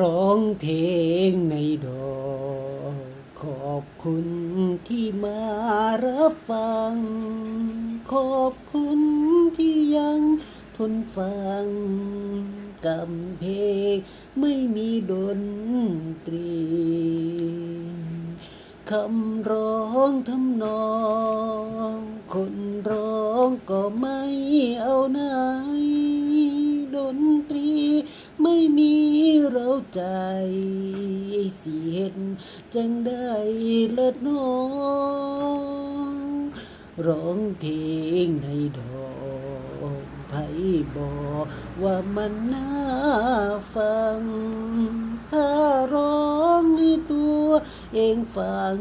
ร้องเพลงในดอกขอบคุณที่มารับฟัง ขอบคุณที่ยังทนฟังกำเพลงไม่มีดนตรีคำร้องทำนอง คนร้องก็ไม่เอาไหนดนตรีไม่มี ใจ สิเห็นจังได้เลิศน้องร้องเพลงให้ดอกไผบอกว่ามันน่าฟัง ถ้าร้องให้ตัวเองฟัง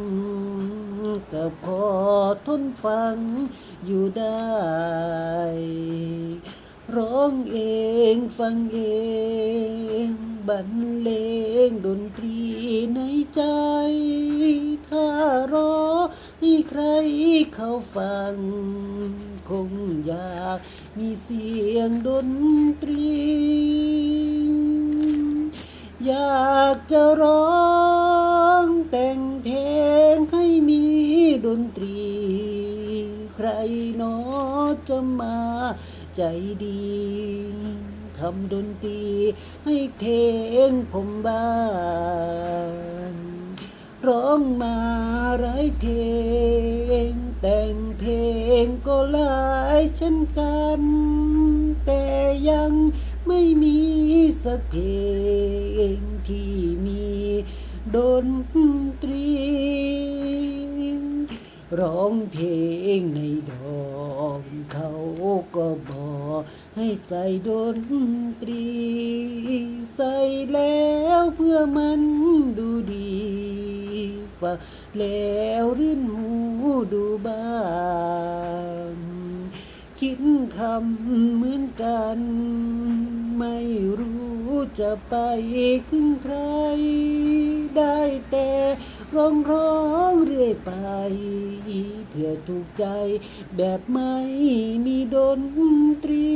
ก็พอทนฟังอยู่ได้ ร้องเองฟังเอง บรรเลงดนตรีในใจ ถ้ารอให้ใครเข้าฟัง คงอยากมีเสียงดนตรี อยากจะร้องแต่งเพลงให้มีดนตรี ใครนอจะมาใจดี ทำดนตรีให้เพลงผมบ้างร้องมาหลายเพลง แต่งเพลงก็หลายเช่นกัน แต่ยังไม่มีสักเพลงที่มีดนตรี ร้องเพลงในดอกเขาก็บอกให้ใส่ดนตรี ใส่แล้วเพื่อมันดูดีฟังแล้วรื่นหูดูบ้าง คิดคำเหมือนกัน ไม่รู้จะไปถึงใคร ได้แต่ร้องร้องเรื่อยไป เพื่อถูกใจแบบไม่มีดนตรี